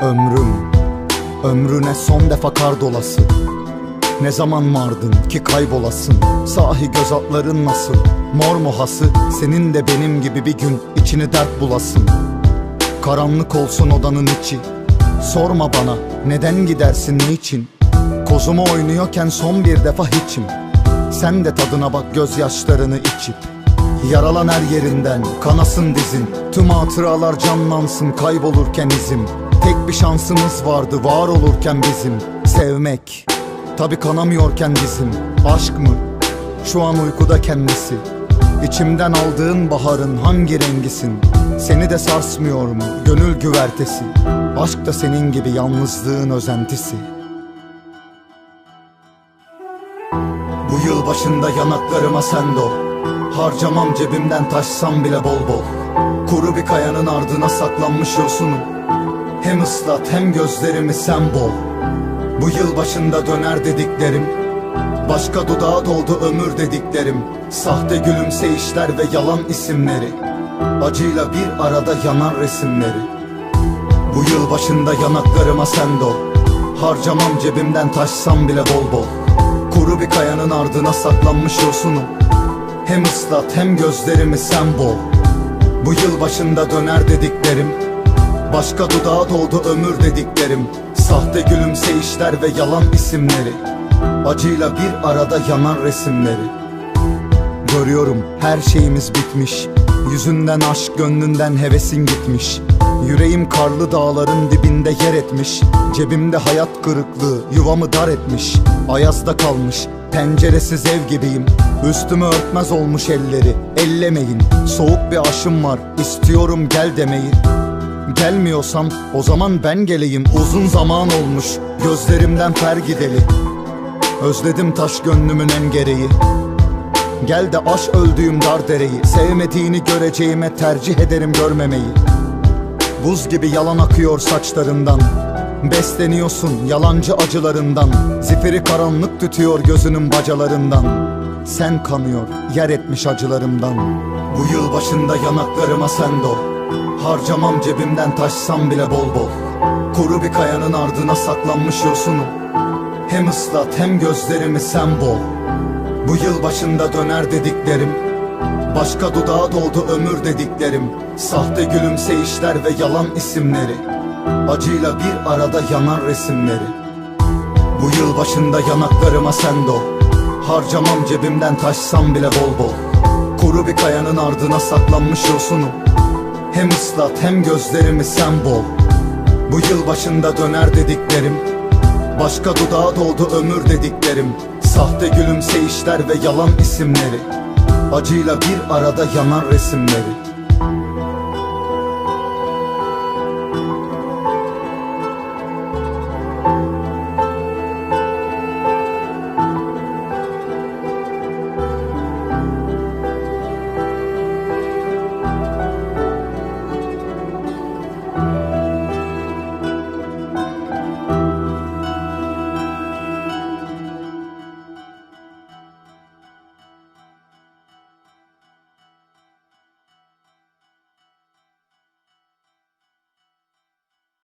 Ömrüm, ömrüne son defa kar dolası Ne zaman vardın ki kaybolasın? Sahi göz altların nasıl? Mor muhası Senin de benim gibi bir gün içini dert bulasın. Karanlık olsun odanın içi. Sorma bana neden gidersin niçin? Kozuma oynuyorken son bir defa hiçim. Sen de tadına bak gözyaşlarını içip Yaralan her yerinden kanasın dizin. Tüm hatıralar canlansın kaybolurken izim. Tek bir şansımız vardı var olurken bizim. Sevmek Tabi kanamıyorken bizim Aşk mı? Şu an uykuda kendisi. İçimden aldığın baharın hangi rengisin? Seni de sarsmıyor mu? Gönül güvertesi? Aşk da senin gibi yalnızlığın özentisi. Bu yıl başında yanaklarıma sen dol Harcamam cebimden taşsam bile bol bol. Kuru bir kayanın ardına saklanmış yosunum. Hem ıslat hem gözlerimi sen bol. Bu yıl başında döner dediklerim. Başka dudağa doldu ömür dediklerim. Sahte gülümseyişler ve yalan isimleri. Acıyla bir arada yanan resimleri. Bu yıl başında yanaklarıma sen dol. Harcamam cebimden taşsam bile bol bol. Kuru bir kayanın ardına saklanmış yosunum Hem ıslat hem gözlerimi sen bol. Bu yıl başında döner dediklerim. Başka dudağa doldu ömür dediklerim. Sahte gülümseyişler ve yalan isimleri. Acıyla bir arada yanan resimleri. Görüyorum her şeyimiz bitmiş. Yüzünden aşk gönlünden hevesin gitmiş Yüreğim karlı dağların dibinde yer etmiş. Cebimde hayat kırıklığı yuvamı dar etmiş. Ayazda kalmış penceresiz ev gibiyim. Üstümü örtmez olmuş elleri ellemeyin. Soğuk bir aşım var istiyorum gel demeyi. Gelmiyorsam o zaman ben geleyim. Uzun zaman olmuş gözlerimden fer gideli. Özledim taş gönlümün en gereği Gel de aş öldüğüm dar dereyi. Sevmediğini göreceğime tercih ederim görmemeyi Buz gibi yalan akıyor saçlarından. Besleniyorsun yalancı acılarından. Zifiri karanlık tütüyor gözünün bacalarından. Sen kanıyor yer etmiş acılarımdan. Bu yıl başında yanaklarıma sen dol Harcamam cebimden taşsam bile bol bol. Kuru bir kayanın ardına saklanmış yosunum Hem ıslat hem gözlerimi sen bol. Bu yıl başında döner dediklerim Başka dudağa doldu ömür dediklerim. Sahte gülümseyişler ve yalan isimleri. Acıyla bir arada yanan resimleri. Bu yıl başında yanaklarıma sen dol Harcamam cebimden taşsam bile bol bol. Kuru bir kayanın ardına saklanmış yosunum. Hem ıslat hem gözlerimi sen bol. Bu yıl başında döner dediklerim. Başka dudağa doldu ömür dediklerim. Sahte gülümseyişler ve yalan isimleri Acıyla bir arada yanan resimleri